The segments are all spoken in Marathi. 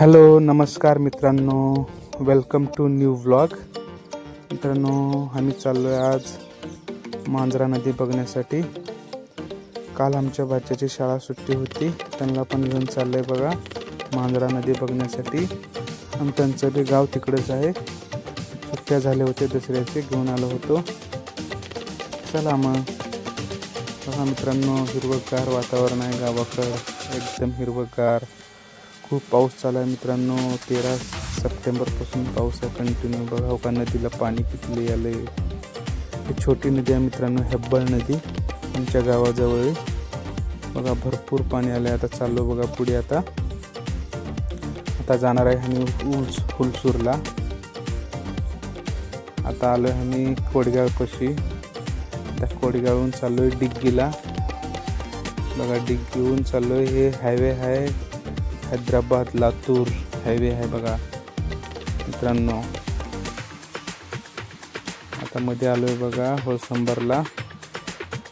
हॅलो नमस्कार मित्रांनो. वेलकम टू न्यू व्लॉग मित्रांनो आम्ही चाललो आहे आज मांजरा नदी बघण्यासाठी. काल आमच्या बच्च्याची शाळा सुट्टी होती. त्यांना पण घेऊन चाललं आहे बघा मांजरा नदी बघण्यासाठी. आणि त्यांचं बी गाव तिकडंच आहे. सुट्ट्या झाल्या होत्या दसऱ्याचे घेऊन आलो होतो. चला मग. बघा मित्रांनो हिरवंगार वातावरण आहे गावाकडं. एकदम हिरवंगार. खूप पाऊस चालू आहे मित्रांनो. तेरा सप्टेंबरपासून पाऊस आहे कंटिन्यू. बघा हो का नदीला पाणी किती आलं. आहे ही छोटी नदी आहे मित्रांनो हेब्बळ नदी. आमच्या गावाजवळ. बघा भरपूर पाणी आलं आहे आता चाललो बघा पुढे आता. आता जाणार आहे आम्ही उल्स फुलसूरला. आता आलो आहे आम्ही कोडगावपाशी त्या कोडगावहून चाललो आहे डिग्गीला. बघा डिग्गीहून चाललो आहे हे हायवे आहे. हैदराबाद लातूर हायवे आहे बघा. मित्रांनो आता मध्ये आलो आहे बघा होसंबरला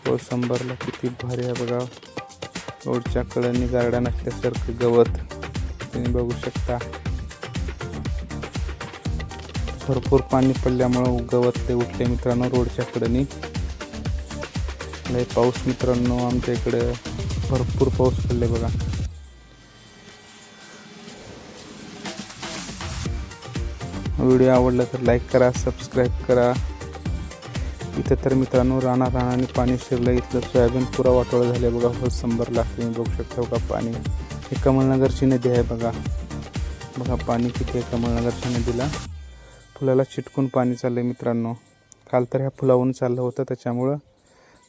होसंबरला किती भारी आहे बघा. रोडच्या कडेने गार्डन असल्यासारखं गवत. तुम्ही बघू शकता. भरपूर पाणी पडल्यामुळं गवत ते उठले मित्रांनो रोडच्या कडेने. लय पाऊस मित्रांनो आमच्या इकडे. भरपूर पाऊस पडले बघा. व्हिडिओ आवडला तर लाईक करा सबस्क्राईब करा. इथं तर मित्रांनो राणा राणाने पाणी शिरलं इथलं सोयाबीन पुरा वाटोळं झालं बघा. हो शंभरला तुम्ही बघू शकता बघा पाणी. हे कमलनगरची नदी आहे बघा. बघा पाणी किती आहे कमलनगरच्या नदीला. फुलाला चिटकून पाणी चाललं आहे मित्रांनो. काल तर ह्या फुलावून चाललं होतं त्याच्यामुळं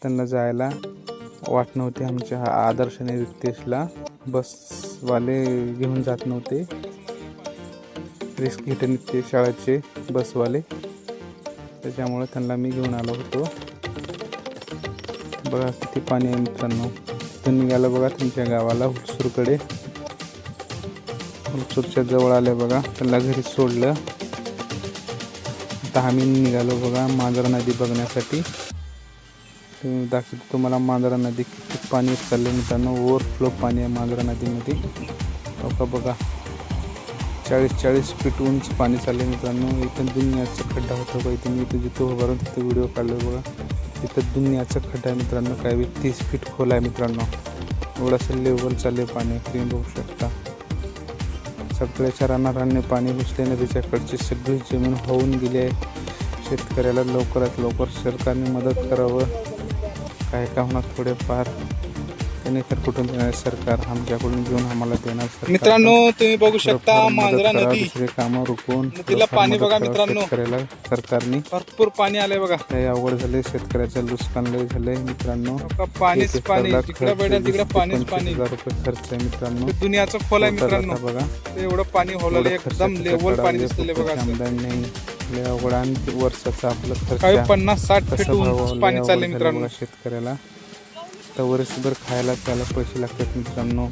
त्यांना जायला वाट नव्हती. आमच्या हा आदर्श आणि रितेशला बसवाले घेऊन जात नव्हते. रिस्क घेत ते शाळेचे बसवाले त्याच्यामुळे त्यांना मी घेऊन आलो होतो. बघा किती पाणी आहे मित्रांनो. तिथून निघालं बघा तुमच्या गावाला हुलसूरकडे. हुलसूरच्या जवळ आले बघा. त्यांना घरी सोडलं. आता आम्ही निघालो बघा मांजरा नदी बघण्यासाठी. दाखवतो तुम्हाला मांजरा नदी किती पाणी चाललं मित्रांनो. ओव्हरफ्लो पाणी आहे मांजरा नदीमध्ये. हो बघा. चाळीस चाळीस फीट उंच पाणी चालले मित्रांनो. इथं दुनियाचा खड्डा होता बघा. इथे मी इथं जिथं उभारून तिथं व्हिडिओ काढलो बघा. इथं दुनियाचा खड्डा आहे मित्रांनो. काय बी तीस फीट खोल आहे मित्रांनो. एवढंसं लेवल चालले पाणी. तुम्ही बघू शकता. सगळ्याच्या रानारांनी पाणी घुसल्याने त्याच्याकडची सगळी जमीन होऊन गेली आहे. शेतकऱ्याला लवकरात लवकर सरकारने मदत करावं. काय का होणार थोडेफार तर कुठून देणार सरकार? आमच्याकडून घेऊन आम्हाला देणार. मित्रांनो तुम्ही बघू शकता मांजरा नदी. दुसरे कामं रुकवून नदीला थोडंफार पाणी बघा मित्रांनो. शेतकऱ्याला सरकारने. भरपूर पाणी आलंय बघा. लय अवघड झाले शेतकऱ्याचं नुकसान लय झालंय मित्रांनो. बघा, पाणीच पाणी खर्च बैठा तिकडे पाणीच पाणी. हजार रुपये खर्च आहे मित्रांनो. दुनियाचं खोल आहे मित्रांनो. बघा. ते एवढं पाणी होलं एकदम लेवल पाणी दिसलेलं बघा. नाही अवघड आणि वर्षाचा आपलं काही खर्च पन्नास साठ पाणी झालं मित्रांनो. शेतकऱ्याला. तर वर्षभर खायला प्यायला पैसे लागतात मित्रांनो.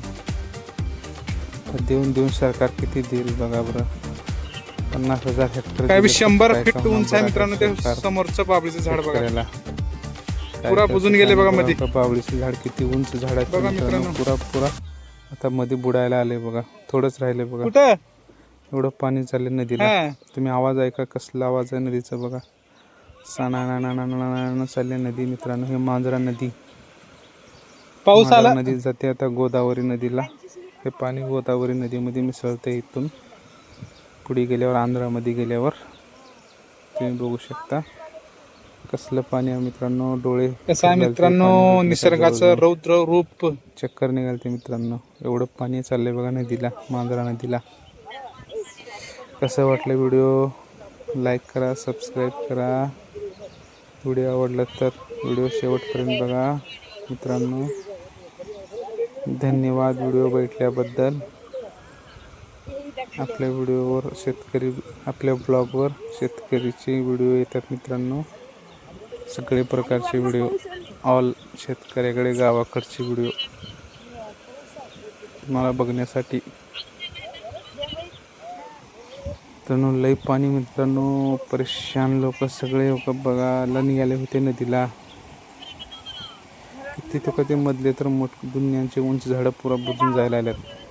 तर देऊन देऊन सरकार किती देईल बघा बरं. पन्नास हजार हेक्टर काय शंभर फीट उंच आहे मित्रांनो ते समोरचं बाबळीचं झाड बघा. शेतकऱ्याला पुरा बुजून गेले बघा मध्ये. बावळीचे झाड किती उंच झाड आहे बघा मित्रांनो. पुरा पुरा. आता मध्ये बुडायला आले बघा. थोडंच राहिले बघा. कुठं? एवढं पाणी चालले नदीला. तुम्ही आवाज ऐका कसला आवाज आहे नदीचा बघा. साना ना ना ना ना चालली नदी मित्रांनो. हे मांजरा नदी. पाऊस आला? नदी जाते आता गोदावरी नदीला. हे पाणी गोदावरी नदीमध्ये मिसळते इथून. पुढे गेल्यावर आंध्रामध्ये गेल्यावर. तुम्ही बघू शकता कसलं पाणी आहे मित्रांनो. डोळे कसं आहे मित्रांनो? निसर्गाचं. रौद्र रूप. चक्कर निघालते मित्रांनो. एवढं पाणी चाललंय बघा नदीला मांजरा नदीला. कसं वाटलं व्हिडिओ? लाईक करा सबस्क्राईब करा. व्हिडिओ आवडला तर व्हिडिओ शेवटपर्यंत बघा मित्रांनो. धन्यवाद व्हिडिओ बघितल्याबद्दल. आपल्या व्हिडिओवर शेतकरी आपल्या ब्लॉगवर शेतकरीचे व्हिडिओ येतात मित्रांनो. सगळे प्रकारचे व्हिडिओ ऑल शेतकऱ्याकडे गावाकडचे व्हिडिओ. तुम्हाला बघण्यासाठी. मित्रांनो लई पाणी मित्रांनो परेशान लोक सगळे लोक बघायला निघाले होते नदीला. तिथे कधी मधले तर मोठ दुनियांचे उंच झाडं पुरा बुजून जायला आल्यात